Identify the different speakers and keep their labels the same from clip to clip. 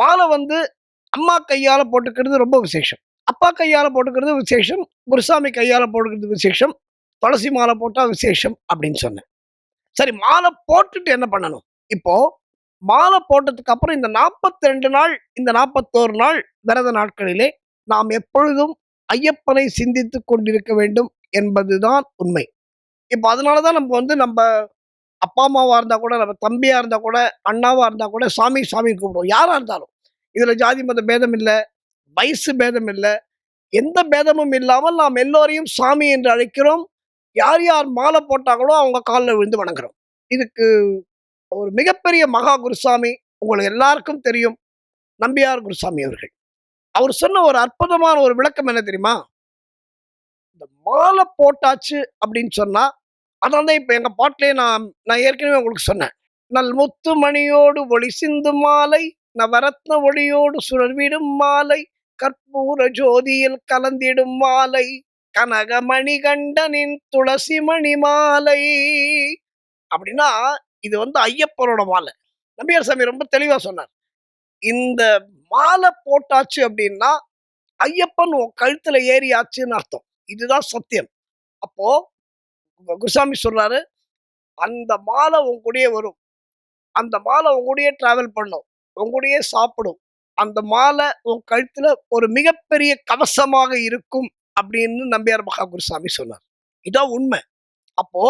Speaker 1: மாலை வந்து அம்மா கையால் போட்டுக்கிறது ரொம்ப விசேஷம். அப்பா கையால் போட்டுக்கிறது விசேஷம் குருசாமி கையால் போட்டுக்கிறது விசேஷம் துளசி மாலை போட்டால் விசேஷம் அப்படின்னு சொன்னேன். சரி மாலை போட்டுட்டு என்ன பண்ணணும்? இப்போது மாலை போட்டதுக்கு அப்புறம் இந்த 42 நாள் இந்த 41 நாள் விரத நாட்களிலே நாம் எப்பொழுதும் ஐயப்பனை சிந்தித்து கொண்டிருக்க வேண்டும் என்பதுதான் உண்மை. இப்போ அதனால தான் நம்ம வந்து நம்ம அப்பா அம்மாவாக இருந்தால் கூட நம்ம தம்பியாக இருந்தால் கூட அண்ணாவாக இருந்தால் கூட சாமி சாமி கூப்பிடுவோம் யாராக இருந்தாலும். இதுல ஜாதி மத பேதம் இல்லை வயசு பேதம் இல்லை எந்த பேதமும் இல்லாமல் நாம் எல்லோரையும் சாமி என்று அழைக்கிறோம். யார் யார் மாலை போட்டாங்களோ அவங்க காலில் விழுந்து வணங்குறோம். இதுக்கு ஒரு மிகப்பெரிய மகா குருசாமி உங்களுக்கு எல்லாருக்கும் தெரியும். நம்பியார் குருசாமி அவர்கள். அவர் சொன்ன ஒரு அற்புதமான ஒரு விளக்கம் என்ன தெரியுமா? இந்த மாலை போட்டாச்சு அப்படின்னு சொன்னா அதனால தான் இப்போ எங்கள் பாட்டிலே நான் நான் ஏற்கனவே உங்களுக்கு சொன்னேன். நல் முத்து மணியோடு ஒளி சிந்து மாலை நவரத்ன ஒளியோடு சுழர்விடும் மாலை கற்பூர ஜோதியில் கலந்திடும் மாலை கனகமணி கண்டனின் துளசி மணி மாலை. அப்படின்னா இது வந்து ஐயப்பனோட மாலை. நம்பியார் சாமி ரொம்ப தெளிவாக சொன்னார். இந்த மாலை போட்டாச்சு அப்படின்னா ஐயப்பன் உன் கழுத்துல ஏறியாச்சுன்னு அர்த்தம். இதுதான் சத்தியம். அப்போ குருசாமி சொல்றாரு அந்த மாலை உன் கூடயே வரும். அந்த மாலை உன் கூடயே டிராவல் பண்ணும். உங்களுடைய கூடயே சாப்பிடும். அந்த மாலை உன் கழுத்துல ஒரு மிகப்பெரிய கவசமாக இருக்கும் அப்படின்னு நம்பியார் மகா குருசாமி சொன்னார். இதான் உண்மை. அப்போ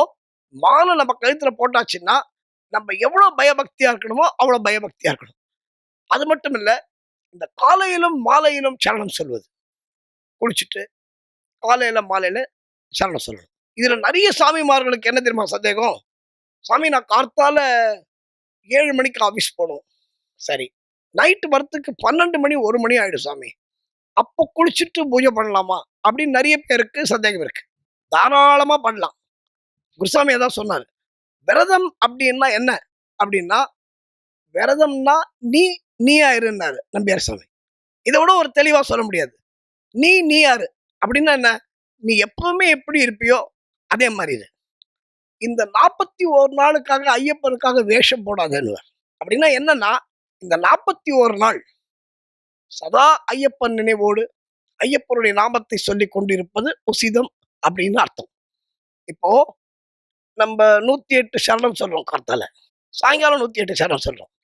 Speaker 1: மாலை நம்ம கழுத்துல போட்டாச்சுன்னா நம்ம எவ்வளவு பயபக்தியா இருக்கணுமோ அவ்வளவு பயபக்தியா இருக்கணும். அது மட்டும் இல்ல இந்த காலையிலும் மாலையிலும் சரணம் சொல்வது. குளிச்சுட்டு காலையில மாலையில சரணம் சொல்லணும். இதுல நிறைய சாமிமார்களுக்கு என்ன தெரியுமா சந்தேகம்? சாமி நான் கார்த்தால ஏழு மணிக்கு ஆபீஸ் போகணும். சரி. நைட்டு வரத்துக்கு பன்னெண்டு மணி ஒரு மணி ஆயிடும் சாமி. அப்போ குளிச்சுட்டு பூஜை பண்ணலாமா? அப்படின்னு நிறைய பேருக்கு சந்தேகம் இருக்கு. தாராளமா பண்ணலாம். குருசாமி தான் சொன்னார். விரதம் அப்படின்னா என்ன? அப்படின்னா விரதம்னா நீ நீயா இருன்னாரு நம்பியார் சாமி. இதை விட ஒரு தெளிவாக சொல்ல முடியாது. நீ நீ யாரு? அப்படின்னா என்ன? நீ எப்பவுமே எப்படி இருப்பியோ அதே மாதிரி இந்த நாற்பத்தி ஒரு நாளுக்காக ஐயப்பனுக்காக வேஷம் போடாதேன்னு அப்படின்னா என்னன்னா இந்த நாற்பத்தி ஒரு நாள் சதா ஐயப்பன் நினைவோடு ஐயப்பனுடைய நாமத்தை சொல்லி கொண்டிருப்பது உசிதம் அப்படின்னு அர்த்தம். இப்போ நம்ம நூத்தி எட்டு சரணம் சொல்றோம் கார்த்தால சாயங்காலம் நூத்தி எட்டு சரணம் சொல்றோம்.